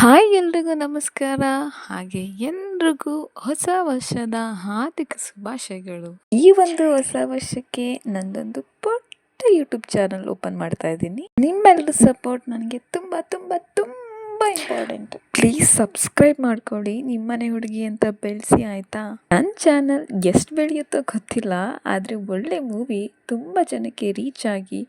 Hi ಎಲ್ರಿಗೂ ನಮಸ್ಕಾರ. ಹಾಗೆ ಎಲ್ರಿಗೂ ಹೊಸ ವರ್ಷದ ಹಾರ್ದಿಕ ಶುಭಾಶಯಗಳು. ಈ ಒಂದು ಹೊಸ ವರ್ಷಕ್ಕೆ ನಂದೊಂದು ಪುಟ್ಟ ಯೂಟ್ಯೂಬ್ ಚಾನಲ್ ಓಪನ್ ಮಾಡ್ತಾ ಇದ್ದೀನಿ. ನಿಮ್ಮೆಲ್ಲರ ಸಪೋರ್ಟ್ ನನಗೆ ತುಂಬ ತುಂಬ ತುಂಬ ಇಂಪಾರ್ಟೆಂಟ್ ಪ್ಲೀಸ್ ಸಬ್ಸ್ಕ್ರೈಬ್ ಮಾಡ್ಕೊಳ್ಳಿ ನಿಮ್ಮನೆ ಹುಡುಗಿ ಅಂತ ಬೆಳೆಸಿ, ಆಯಿತಾ? ನನ್ನ ಚಾನಲ್ ಎಷ್ಟು ಬೆಳೆಯುತ್ತೋ ಗೊತ್ತಿಲ್ಲ, ಆದರೆ ಒಳ್ಳೆ ಮೂವಿ ತುಂಬ ಜನಕ್ಕೆ ರೀಚ್ ಆಗಿ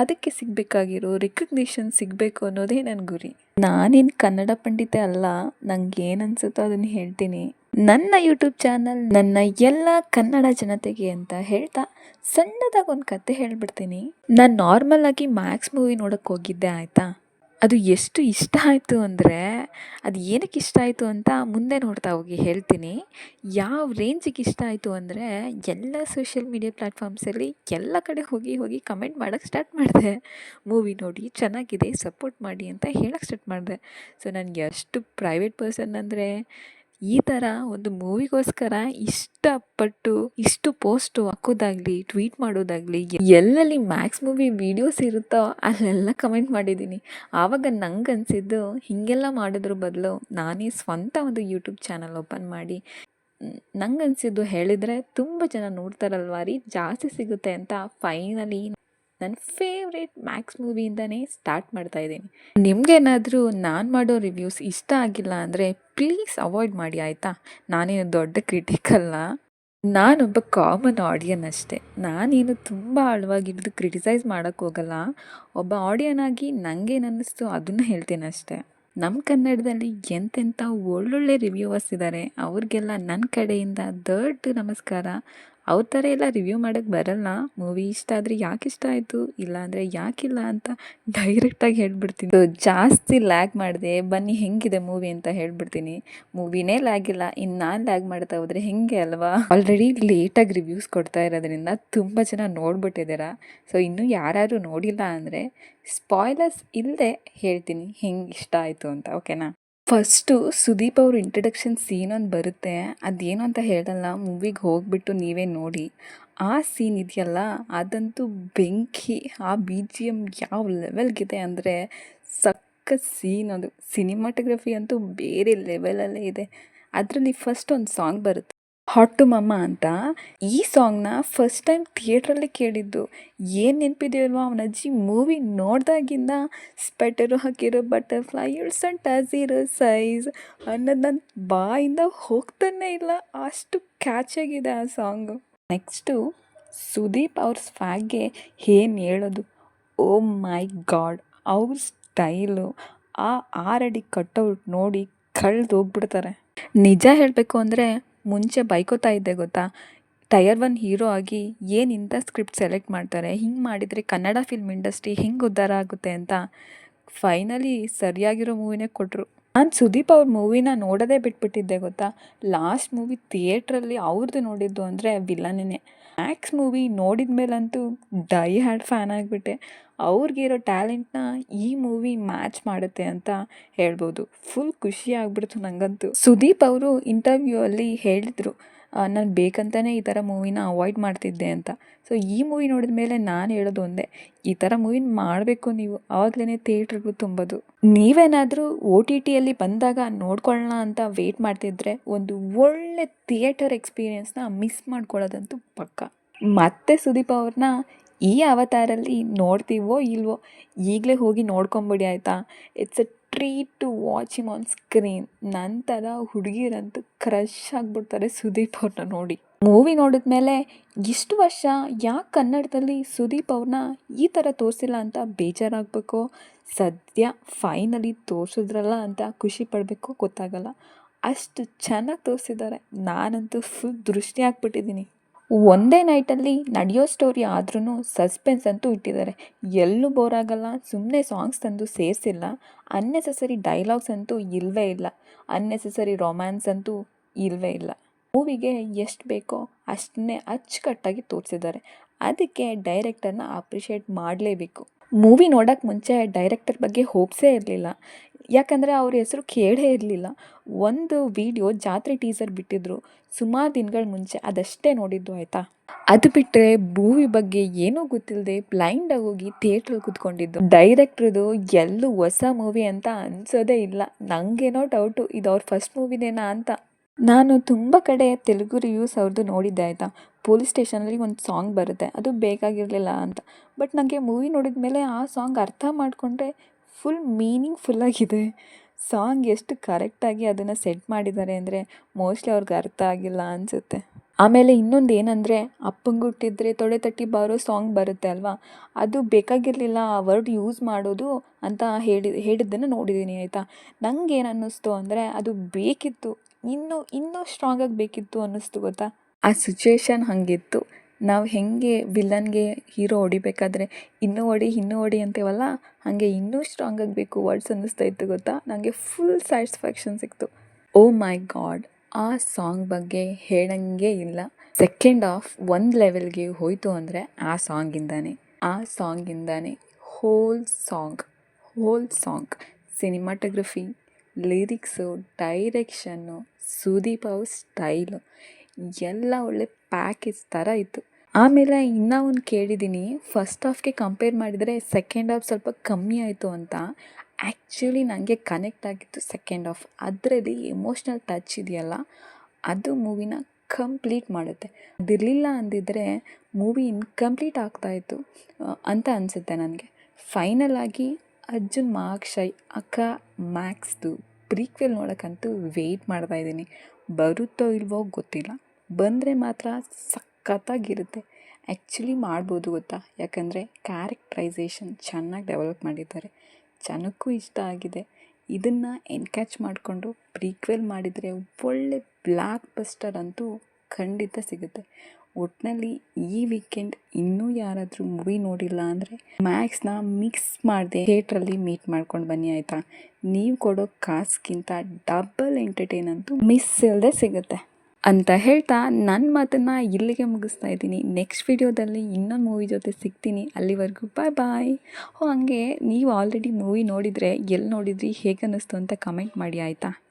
ಅದಕ್ಕೆ ಸಿಗಬೇಕಾಗಿರೋ ರಿಕಗ್ನಿಷನ್ ಸಿಗಬೇಕು ಅನ್ನೋದೇ ನನ್ನ ಗುರಿ. ನಾನೇನು ಕನ್ನಡ ಪಂಡಿತೆ ಅಲ್ಲ, ನಂಗೆ ಏನು ಅನ್ಸುತ್ತೋ ಅದನ್ನು ಹೇಳ್ತೀನಿ. ನನ್ನ ಯೂಟ್ಯೂಬ್ ಚಾನಲ್ ನನ್ನ ಎಲ್ಲ ಕನ್ನಡ ಜನತೆಗೆ ಅಂತ ಹೇಳ್ತಾ ಸಣ್ಣದಾಗಿ ಒಂದು ಕತೆ ಹೇಳ್ಬಿಡ್ತೀನಿ. ನಾನು ನಾರ್ಮಲ್ ಆಗಿ ಮ್ಯಾಕ್ಸ್ ಮೂವಿ ನೋಡೋಕ್ಕೆ ಹೋಗಿದ್ದೆ, ಆಯಿತಾ? ಅದು ಎಷ್ಟು ಇಷ್ಟ ಆಯಿತು ಅಂದರೆ ಅದು ಏನಕ್ಕೆ ಇಷ್ಟ ಆಯಿತು ಅಂತ ಮುಂದೆ ನೋಡ್ತಾ ಹೋಗಿ ಹೇಳ್ತೀನಿ. ಯಾವ ರೇಂಜಿಗೆ ಇಷ್ಟ ಆಯಿತು ಅಂದರೆ ಎಲ್ಲ ಸೋಷಿಯಲ್ ಮೀಡಿಯಾ ಪ್ಲ್ಯಾಟ್ಫಾರ್ಮ್ಸಲ್ಲಿ ಎಲ್ಲ ಕಡೆ ಹೋಗಿ ಹೋಗಿ ಕಮೆಂಟ್ ಮಾಡೋಕ್ಕೆ ಸ್ಟಾರ್ಟ್ ಮಾಡಿದೆ. ಮೂವಿ ನೋಡಿ, ಚೆನ್ನಾಗಿದೆ ಸಪೋರ್ಟ್ ಮಾಡಿ ಅಂತ ಹೇಳೋಕ್ಕೆ ಸ್ಟಾರ್ಟ್ ಮಾಡಿದೆ. ಸೊ ನನಗೆ ಅಷ್ಟು ಪ್ರೈವೇಟ್ ಪರ್ಸನ್ ಅಂದರೆ ಈ ಥರ ಒಂದು ಮೂವಿಗೋಸ್ಕರ ಇಷ್ಟಪಟ್ಟು ಇಷ್ಟು ಪೋಸ್ಟು ಹಾಕೋದಾಗ್ಲಿ, ಟ್ವೀಟ್ ಮಾಡೋದಾಗಲಿ, ಎಲ್ಲೆಲ್ಲಿ ಮ್ಯಾಕ್ಸ್ ಮೂವಿ ವಿಡಿಯೋಸ್ ಇರುತ್ತೋ ಅಲ್ಲೆಲ್ಲ ಕಮೆಂಟ್ ಮಾಡಿದ್ದೀನಿ. ಆವಾಗ ನಂಗೆ ಅನಿಸಿದ್ದು ಹೀಗೆಲ್ಲ ಮಾಡೋದ್ರ ಬದಲು ನಾನೇ ಸ್ವಂತ ಒಂದು ಯೂಟ್ಯೂಬ್ ಚಾನಲ್ ಓಪನ್ ಮಾಡಿ ನಂಗೆ ಅನಿಸಿದ್ದು ಹೇಳಿದರೆ ತುಂಬ ಜನ ನೋಡ್ತಾರಲ್ವ ರೀ, ಜಾಸ್ತಿ ಸಿಗುತ್ತೆ ಅಂತ ಫೈನಲಿ ನನ್ನ ಫೇವ್ರೇಟ್ ಮ್ಯಾಕ್ಸ್ ಮೂವಿಯಿಂದನೇ ಸ್ಟಾರ್ಟ್ ಮಾಡ್ತಾ ಇದ್ದೀನಿ. ನಿಮಗೇನಾದರೂ ನಾನು ಮಾಡೋ ರಿವ್ಯೂಸ್ ಇಷ್ಟ ಆಗಿಲ್ಲ ಅಂದರೆ ಪ್ಲೀಸ್ ಅವಾಯ್ಡ್ ಮಾಡಿ, ಆಯಿತಾ? ನಾನೇನು ದೊಡ್ಡ ಕ್ರಿಟಿಕಲ್ಲ ನಾನೊಬ್ಬ ಕಾಮನ್ ಆಡಿಯನ್ ಅಷ್ಟೇ. ನಾನೇನು ತುಂಬ ಆಳವಾಗಿ ಹಿಡಿದು ಕ್ರಿಟಿಸೈಸ್ ಮಾಡೋಕ್ಕೆ ಹೋಗಲ್ಲ. ಒಬ್ಬ ಆಡಿಯನ್ ಆಗಿ ನನಗೇನು ಅನ್ನಿಸ್ತು ಅದನ್ನು ಹೇಳ್ತೀನಿ ಅಷ್ಟೇ. ನಮ್ಮ ಕನ್ನಡದಲ್ಲಿ ಎಂತೆಂಥ ಒಳ್ಳೊಳ್ಳೆ ರಿವ್ಯೂವರ್ಸ್ ಇದ್ದಾರೆ ಅವ್ರಿಗೆಲ್ಲ ನನ್ನ ಕಡೆಯಿಂದ ದೊಡ್ಡ ನಮಸ್ಕಾರ. ಅವ್ರ ಥರ ಎಲ್ಲ ರಿವ್ಯೂ ಮಾಡೋಕ್ಕೆ ಬರಲ್ಲ. ಮೂವಿ ಇಷ್ಟ ಆದರೆ ಯಾಕೆ ಇಷ್ಟ ಆಯಿತು? ಇಲ್ಲ ಅಂದರೆ ಯಾಕಿಲ್ಲ ಅಂತ ಡೈರೆಕ್ಟಾಗಿ ಹೇಳ್ಬಿಡ್ತೀನಿ. ಜಾಸ್ತಿ ಲ್ಯಾಗ್ ಮಾಡಿದೆ. ಬನ್ನಿ, ಹೆಂಗಿದೆ ಮೂವಿ ಅಂತ ಹೇಳ್ಬಿಡ್ತೀನಿ. ಮೂವಿನೇ ಲ್ಯಾಗ್ ಇಲ್ಲ. ಇನ್ನು ನಾನು ಲ್ಯಾಗ್ ಮಾಡ್ತಾ ಹೋದರೆ ಹೆಂಗೆ ಅಲ್ವಾ? ಆಲ್ರೆಡಿ ಲೇಟಾಗಿ ರಿವ್ಯೂಸ್ ಕೊಡ್ತಾ ಇರೋದ್ರಿಂದ ತುಂಬ ಜನ ನೋಡ್ಬಿಟ್ಟಿದ್ದೀರಾ? ಸೊ ಇನ್ನೂ ಯಾರು ನೋಡಿಲ್ಲ ಅಂದರೆ ಸ್ಪಾಯ್ಲರ್ಸ್ ಇಲ್ಲದೆ ಹೇಳ್ತೀನಿ. ಹೆಂಗೆ ಇಷ್ಟ ಆಯಿತು ಅಂತ ಓಕೆನಾ ಫಸ್ಟು ಸುದೀಪ್ ಅವ್ರ ಇಂಟ್ರಡಕ್ಷನ್ ಸೀನ್ ಒಂದು ಬರುತ್ತೆ. ಅದೇನು ಅಂತ ಹೇಳಲ್ಲ ಮೂವಿಗೆ ಹೋಗ್ಬಿಟ್ಟು ನೀವೇ ನೋಡಿ. ಆ ಸೀನ್ ಇದೆಯಲ್ಲ, ಅದಂತೂ ಬೆಂಕಿ, ಆ ಬಿ ಜಿ ಎಂ ಯಾವ ಲೆವೆಲ್ಗಿದೆ ಅಂದರೆ ಸಕ್ಕ ಸೀನ್ ಅದು. ಸಿನಿಮಾಟೋಗ್ರಫಿ ಅಂತೂ ಬೇರೆ ಲೆವೆಲಲ್ಲೇ ಇದೆ. ಅದರಲ್ಲಿ ಫಸ್ಟ್ ಒಂದು ಸಾಂಗ್ ಬರುತ್ತೆ. ಹಾಟ್ ಟು ಮಮ್ಮ ಅಂತ ಈ ಸಾಂಗ್ನ ಫಸ್ಟ್ ಟೈಮ್ ಥಿಯೇಟ್ರಲ್ಲಿ ಕೇಳಿದ್ದು. ಏನು ನೆನಪಿದೆಯಲ್ವ ಅವನ ಅಜ್ಜಿ ಮೂವಿ ನೋಡಿದಾಗಿಂದ ಸ್ಪೆಟರು ಹಾಕಿರೋ ಬಟರ್ಫ್ಲೈ ಇಳ್ಸಂಟ್ ಇರೋ ಸೈಜ್ ಅನ್ನೋದು ನನ್ನ ಬಾಯಿಂದ ಹೋಗ್ತಾನೆ ಇಲ್ಲ. ಅಷ್ಟು ಕ್ಯಾಚಾಗಿದೆ ಆ ಸಾಂಗ್. ನೆಕ್ಸ್ಟು ಸುದೀಪ್ ಅವ್ರ ಸ್ವಾಗ್ಗೆ ಏನು ಹೇಳೋದು? ಓ ಮೈ ಗಾಡ್, ಅವ್ರ ಸ್ಟೈಲು. ಆ ಆರಡಿ ಕಟ್ಟೌಟ್ ನೋಡಿ ಕಳ್ದು ಹೋಗ್ಬಿಡ್ತಾರೆ. ನಿಜ ಹೇಳಬೇಕು ಅಂದರೆ ಮುಂಚೆ ಬೈಕೋತಾ ಇದ್ದೆ ಗೊತ್ತಾ? ಟಯರ್ ಒನ್ ಹೀರೋ ಆಗಿ ಏನು ಇಂಥ ಸ್ಕ್ರಿಪ್ಟ್ ಸೆಲೆಕ್ಟ್ ಮಾಡ್ತಾರೆ? ಹಿಂಗೆ ಮಾಡಿದರೆ ಕನ್ನಡ ಫಿಲ್ಮ್ ಇಂಡಸ್ಟ್ರಿ ಹೆಂಗೆ ಉದ್ಧಾರ ಆಗುತ್ತೆ ಅಂತ? ಫೈನಲಿ ಸರಿಯಾಗಿರೋ ಮೂವಿನೇ ಕೊಟ್ಟರು ನಾನು ಸುದೀಪ್ ಅವ್ರ ಮೂವಿನ ನೋಡೋದೇ ಬಿಟ್ಬಿಟ್ಟಿದ್ದೆ ಗೊತ್ತಾ? ಲಾಸ್ಟ್ ಮೂವಿ ಥಿಯೇಟ್ರಲ್ಲಿ ಅವ್ರದ್ದು ನೋಡಿದ್ದು ಅಂದರೆ ವಿಲನೇ ಮ್ಯಾಕ್ಸ್ ಮೂವಿ ನೋಡಿದ ಮೇಲಂತೂ ಡೈ ಹ್ಯಾಡ್ ಫ್ಯಾನ್ ಆಗಿಬಿಟ್ಟೆ. ಅವ್ರಿಗಿರೋ ಟ್ಯಾಲೆಂಟ್ನ ಈ ಮೂವಿ ಮ್ಯಾಚ್ ಮಾಡುತ್ತೆ ಅಂತ ಹೇಳ್ಬೋದು. ಫುಲ್ ಖುಷಿ ಆಗ್ಬಿಡ್ತು ನನಗಂತೂ ಸುದೀಪ್ ಅವರು ಇಂಟರ್ವ್ಯೂ ಅಲ್ಲಿ ಹೇಳಿದರು ನಾನು ಬೇಕಂತಾನೆ ಈ ಥರ ಮೂವಿನ ಅವಾಯ್ಡ್ ಮಾಡ್ತಿದ್ದೆ ಅಂತ. ಸೊ ಈ ಮೂವಿ ನೋಡಿದ ಮೇಲೆ ನಾನು ಹೇಳೋದು ಒಂದೇ, ಈ ಥರ ಮೂವಿನ ಮಾಡಬೇಕು ನೀವು ಆವಾಗಲೇ ಥಿಯೇಟ್ರಿಗೂ ತುಂಬೋದು. ನೀವೇನಾದರೂ ಓ ಟಿ ಟಿಯಲ್ಲಿ ಬಂದಾಗ ನೋಡ್ಕೊಳ್ಳೋಣ ಅಂತ ವೆಯ್ಟ್ ಮಾಡ್ತಿದ್ರೆ ಒಂದು ಒಳ್ಳೆ ಥಿಯೇಟರ್ ಎಕ್ಸ್ಪೀರಿಯೆನ್ಸ್ನ ಮಿಸ್ ಮಾಡ್ಕೊಳ್ಳೋದಂತೂ ಪಕ್ಕ. ಮತ್ತೆ ಸುದೀಪ್ ಅವ್ರನ್ನ ಈ ಅವತಾರಲ್ಲಿ ನೋಡ್ತೀವೋ ಇಲ್ವೋ, ಈಗಲೇ ಹೋಗಿ ನೋಡ್ಕೊಂಬಿಡಿ ಆಯಿತಾ? It's a treat to watch him on screen ನಂತರ ಹುಡುಗಿರಂತೂ ಕ್ರಶ್ ಆಗಿಬಿಡ್ತಾರೆ ಸುದೀಪ್ ಅವ್ರನ್ನ ನೋಡಿ. ಮೂವಿ ನೋಡಿದ ಮೇಲೆ ಇಷ್ಟು ವರ್ಷ ಯಾಕೆ ಕನ್ನಡದಲ್ಲಿ ಸುದೀಪ್ ಅವ್ರನ್ನ ಈ ಥರ ತೋರಿಸಿಲ್ಲ ಅಂತ ಬೇಜಾರಾಗಬೇಕು? ಸದ್ಯ ಫೈನಲಿ ತೋರಿಸಿದ್ರಲ್ಲ ಅಂತ ಖುಷಿ ಪಡಬೇಕು ಗೊತ್ತಾಗಲ್ಲ. ಅಷ್ಟು ಚೆನ್ನಾಗಿ ತೋರಿಸಿದ್ದಾರೆ. ನಾನಂತೂ ಫುಲ್ ದೃಷ್ಟಿ ಹಾಕ್ಬಿಟ್ಟಿದ್ದೀನಿ ಒಂದೇ ನೈಟಲ್ಲಿ ನಡೆಯೋ ಸ್ಟೋರಿ ಆದ್ರೂ ಸಸ್ಪೆನ್ಸ್ ಅಂತೂ ಇಟ್ಟಿದ್ದಾರೆ. ಎಲ್ಲೂ ಬೋರ್ ಆಗಲ್ಲ ಸುಮ್ಮನೆ ಸಾಂಗ್ಸ್ ತಂದು ಸೇರಿಸಿಲ್ಲ. ಅನ್ನೆಸೆಸರಿ ಡೈಲಾಗ್ಸ್ ಅಂತೂ ಇಲ್ಲವೇ ಇಲ್ಲ. ಅನ್ನೆಸೆಸರಿ ರೊಮ್ಯಾನ್ಸ್ ಅಂತೂ ಇಲ್ಲವೇ ಇಲ್ಲ. ಮೂವಿಗೆ ಎಷ್ಟು ಬೇಕೋ ಅಷ್ಟನ್ನೇ ಅಚ್ಚುಕಟ್ಟಾಗಿ ತೋರಿಸಿದ್ದಾರೆ. ಅದಕ್ಕೆ ಡೈರೆಕ್ಟರ್ನ ಅಪ್ರಿಷಿಯೇಟ್ ಮಾಡಲೇಬೇಕು. ಮೂವಿ ನೋಡೋಕ್ಕೆ ಮುಂಚೆ ಡೈರೆಕ್ಟರ್ ಬಗ್ಗೆ ಹೋಪ್ಸೇ ಇರಲಿಲ್ಲ. ಯಾಕಂದರೆ ಅವ್ರ ಹೆಸರು ಕೇಳೇ ಇರಲಿಲ್ಲ. ಒಂದು ವಿಡಿಯೋ ಜಾತ್ರೆ ಟೀಸರ್ ಬಿಟ್ಟಿದ್ರು. ಸುಮಾರು ದಿನಗಳ ಮುಂಚೆ ಅದಷ್ಟೇ ನೋಡಿದ್ದು, ಆಯಿತಾ? ಅದು ಬಿಟ್ಟರೆ ಮೂವಿ ಬಗ್ಗೆ ಏನೂ ಗೊತ್ತಿಲ್ಲದೆ ಬ್ಲೈಂಡಾಗಿ ಹೋಗಿ ಥಿಯೇಟ್ರಲ್ಲಿ ಕೂತ್ಕೊಂಡಿದ್ದು. ಡೈರೆಕ್ಟ್ರದು ಎಲ್ಲೂ ಹೊಸ ಮೂವಿ ಅಂತ ಅನ್ಸೋದೇ ಇಲ್ಲ. ನನಗೇನೋ ಡೌಟು ಇದು ಅವ್ರ ಫಸ್ಟ್ ಮೂವಿನೇನಾ ಅಂತ. ನಾನು ತುಂಬ ಕಡೆ ತೆಲುಗು ರಿವ್ಯೂಸ್ ಅವ್ರದ್ದು ನೋಡಿದ್ದೆ, ಆಯಿತಾ? ಪೊಲೀಸ್ ಸ್ಟೇಷನಲ್ಲಿ ಒಂದು ಸಾಂಗ್ ಬರುತ್ತೆ. ಅದು ಬೇಕಾಗಿರಲಿಲ್ಲ ಅಂತ. ಬಟ್ ನನಗೆ ಮೂವಿ ನೋಡಿದ ಮೇಲೆ ಆ ಸಾಂಗ್ ಅರ್ಥ ಮಾಡಿಕೊಂಡ್ರೆ ಫುಲ್ ಮೀನಿಂಗ್ಫುಲ್ಲಾಗಿದೆ ಸಾಂಗ್ ಎಷ್ಟು ಕರೆಕ್ಟಾಗಿ ಅದನ್ನು ಸೆಟ್ ಮಾಡಿದ್ದಾರೆ ಅಂದರೆ ಮೋಸ್ಟ್ಲಿ ಅವ್ರಿಗೆ ಅರ್ಥ ಆಗಿಲ್ಲ ಅನಿಸುತ್ತೆ. ಆಮೇಲೆ ಇನ್ನೊಂದು ಏನಂದರೆ ಅಪ್ಪಂಗೆ ಹುಟ್ಟಿದ್ರೆ ತೊಡೆ ತಟ್ಟಿ ಬಾರೋ ಸಾಂಗ್ ಬರುತ್ತೆ ಅಲ್ವಾ? ಅದು ಬೇಕಾಗಿರಲಿಲ್ಲ ಆ ವರ್ಡ್ ಯೂಸ್ ಮಾಡೋದು ಅಂತ ಹೇಳಿ, ಹೇಳಿದ್ದನ್ನು ನೋಡಿದ್ದೀನಿ ಆಯಿತಾ? ನಂಗೇನು ಅನ್ನಿಸ್ತು ಅಂದರೆ ಅದು ಬೇಕಿತ್ತು, ಇನ್ನೂ ಇನ್ನೂ ಸ್ಟ್ರಾಂಗಾಗಿ ಬೇಕಿತ್ತು ಅನ್ನಿಸ್ತು ಗೊತ್ತಾ? ಆ ಸಿಚುವೇಶನ್ ಹಾಗಿತ್ತು. ನಾವು ಹೇಗೆ ವಿಲನ್ಗೆ ಹೀರೋ ಹೊಡಿಬೇಕಾದ್ರೆ ಇನ್ನೂ ಹೊಡಿ ಇನ್ನೂ ಹೊಡಿ ಅಂತೀವಲ್ಲ, ಹಾಗೆ ಇನ್ನೂ ಸ್ಟ್ರಾಂಗ್ ಆಗಬೇಕು ವರ್ಡ್ಸ್ ಅನ್ನಿಸ್ತಾ ಇತ್ತು ಗೊತ್ತಾ? ನನಗೆ ಫುಲ್ ಸ್ಯಾಟಿಸ್ಫ್ಯಾಕ್ಷನ್ ಸಿಕ್ತು. ಓ ಮೈ ಗಾಡ್ ಆ ಸಾಂಗ್ ಬಗ್ಗೆ ಹೇಳಂಗೆ ಇಲ್ಲ. ಸೆಕೆಂಡ್ ಆಫ್ ಒಂದು ಲೆವೆಲ್ಗೆ ಹೋಯಿತು ಅಂದರೆ ಆ ಸಾಂಗಿಂದಾನೆ ಆ ಸಾಂಗಿಂದಾನೆ whole song whole song cinematography lyrics direction Sudeep ಅವ್ರ ಸ್ಟೈಲು ಎಲ್ಲ ಒಳ್ಳೆ ಪ್ಯಾಕೇಜ್ ಥರ ಇತ್ತು. ಆಮೇಲೆ ಇನ್ನೂ ಒಂದು ಕೇಳಿದ್ದೀನಿ ಫಸ್ಟ್ ಹಾಫ್ಗೆ ಕಂಪೇರ್ ಮಾಡಿದರೆ ಸೆಕೆಂಡ್ ಹಾಫ್ ಸ್ವಲ್ಪ ಕಮ್ಮಿ ಆಯಿತು ಅಂತ. ಆ್ಯಕ್ಚುಲಿ ನನಗೆ ಕನೆಕ್ಟ್ ಆಗಿತ್ತು ಸೆಕೆಂಡ್ ಹಾಫ್ ಅದರಲ್ಲಿ ಎಮೋಷ್ನಲ್ ಟಚ್ ಇದೆಯಲ್ಲ, ಅದು ಮೂವಿನ ಕಂಪ್ಲೀಟ್ ಮಾಡುತ್ತೆ. ಅದಿರಲಿಲ್ಲ ಅಂದಿದ್ರೆ ಮೂವಿ ಇನ್ಕಂಪ್ಲೀಟ್ ಆಗ್ತಾಯಿತ್ತು ಅಂತ ಅನಿಸುತ್ತೆ ನನಗೆ. ಫೈನಲ್ ಆಗಿ ಅರ್ಜುನ್ ಮಾಕ್ಷಯ್, ಅಕ್ಕ ಮ್ಯಾಕ್ಸ್ದು ಪ್ರೀಕ್ವೆಲ್ ನೋಡೋಕ್ಕಂತೂ ವೆಯ್ಟ್ ಮಾಡ್ತಾ ಇದ್ದೀನಿ. ಬರುತ್ತೋ ಇಲ್ವೋ ಗೊತ್ತಿಲ್ಲ. ಬಂದರೆ ಮಾತ್ರ ಸಖತ್ತಾಗಿರುತ್ತೆ. ಆ್ಯಕ್ಚುಲಿ ಮಾಡ್ಬೋದು ಗೊತ್ತಾ? ಯಾಕಂದರೆ ಕ್ಯಾರೆಕ್ಟ್ರೈಸೇಷನ್ ಚೆನ್ನಾಗಿ ಡೆವಲಪ್ ಮಾಡಿದ್ದಾರೆ. ಜನಕ್ಕೂ ಇಷ್ಟ ಆಗಿದೆ. ಇದನ್ನು ಎನ್ಕ್ಯಾಚ್ ಮಾಡಿಕೊಂಡು ಪ್ರೀಕ್ವೆಲ್ ಮಾಡಿದರೆ ಒಳ್ಳೆ ಬ್ಲ್ಯಾಕ್ ಬಸ್ಟರ್ ಅಂತೂ ಖಂಡಿತ ಸಿಗುತ್ತೆ. ಒಟ್ಟಿನಲ್ಲಿ ಈ ವೀಕೆಂಡ್ ಇನ್ನೂ ಯಾರಾದರೂ ಮೂವಿ ನೋಡಿಲ್ಲ ಅಂದರೆ ಮ್ಯಾಕ್ಸ್ನ ಮಿಕ್ಸ್ ಮಾಡಿದೆ ಥಿಯೇಟ್ರಲ್ಲಿ ಮೀಟ್ ಮಾಡ್ಕೊಂಡು ಬನ್ನಿ ಆಯಿತಾ? ನೀವು ಕೊಡೋ ಕಾಸ್ಗಿಂತ ಡಬಲ್ ಎಂಟರ್ಟೈನ್ ಅಂತೂ ಮಿಸ್ ಇಲ್ಲದೆ ಸಿಗುತ್ತೆ. ಅಂತ ಹೇಳ್ತಾ ನನ್ನ ಮಾತನ್ನು ಇಲ್ಲಿಗೆ ಮುಗಿಸ್ತಾ ಇದ್ದೀನಿ. ನೆಕ್ಸ್ಟ್ ವಿಡಿಯೋದಲ್ಲಿ ಇನ್ನೊಂದು ಮೂವಿ ಜೊತೆ ಸಿಗ್ತೀನಿ. ಅಲ್ಲಿವರೆಗೂ ಬಾಯ್ ಬಾಯ್ ಹೋ, ಹಂಗೆ ನೀವು ಆಲ್ರೆಡಿ ಮೂವಿ ನೋಡಿದರೆ ಎಲ್ಲಿ ನೋಡಿದ್ರಿ, ಹೇಗೆ ಅನ್ನಿಸ್ತು ಅಂತ ಕಮೆಂಟ್ ಮಾಡಿ, ಆಯಿತಾ?